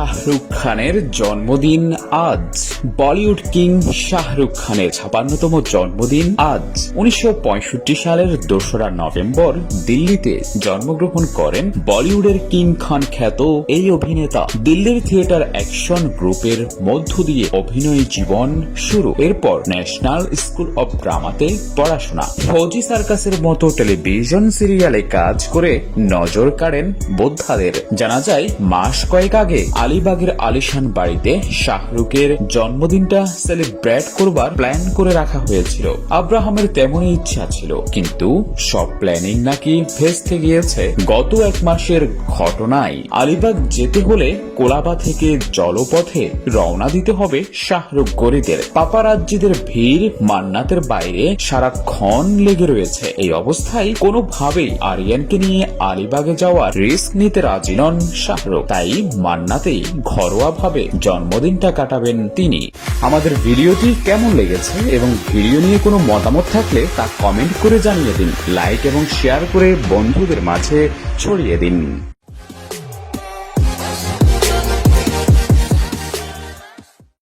শাহরুখ খানের জন্মদিন আজ। বলিউড কিং শাহরুখ খানের ছাপান্নতম জন্মদিন আজ। উনিশশো পঁয়ষট্টি সালের দোসরা নভেম্বর দিল্লিতে জন্মগ্রহণ করেন বলিউডের কিং খান খ্যাত এই অভিনেতা। দিল্লির থিয়েটার অ্যাকশন গ্রুপের মধ্য দিয়ে অভিনয় জীবন শুরু। এরপর ন্যাশনাল স্কুল অব ড্রামাতে পড়াশোনা। ফৌজি সার্কাসের মতো টেলিভিশন সিরিয়ালে কাজ করে নজর কাড়েন বোদ্ধাদের। জানা যায়, মাস কয়েক আগে আলিবাগের আলিশান বাড়িতে শাহরুখের জন্মদিনটা সেলিব্রেট করবার প্ল্যান করে রাখা হয়েছিল। আব্রাহামের তেমনই ইচ্ছা ছিল, কিন্তু সব প্ল্যানিং নাকি ভেস্তে গিয়েছে। গত এক মাসের ঘটনায় আলিবাগ যেতে হলে কোলাবা থেকে জলপথে রওনা দিতে হবে শাহরুখ গরিদের পাপারাজ্জিদের ভিড় মান্নাতের বাইরে সারাক্ষণ লেগে রয়েছে। এই অবস্থায় কোনোভাবেই আরিয়ানকে নিয়ে আলিবাগে যাওয়ার রিস্ক নিতে রাজি নন শাহরুখ। তাই মান্নাতেই ঘরোয়া ভাবে জন্মদিনটা কাটাবেন তিনি। আমাদের ভিডিওটি কেমন লেগেছে এবং ভিডিও নিয়ে কোনো মতামত থাকলে তা কমেন্ট করে জানিয়ে দিন। লাইক এবং শেয়ার করে বন্ধুদের মাঝে ছড়িয়ে দিন।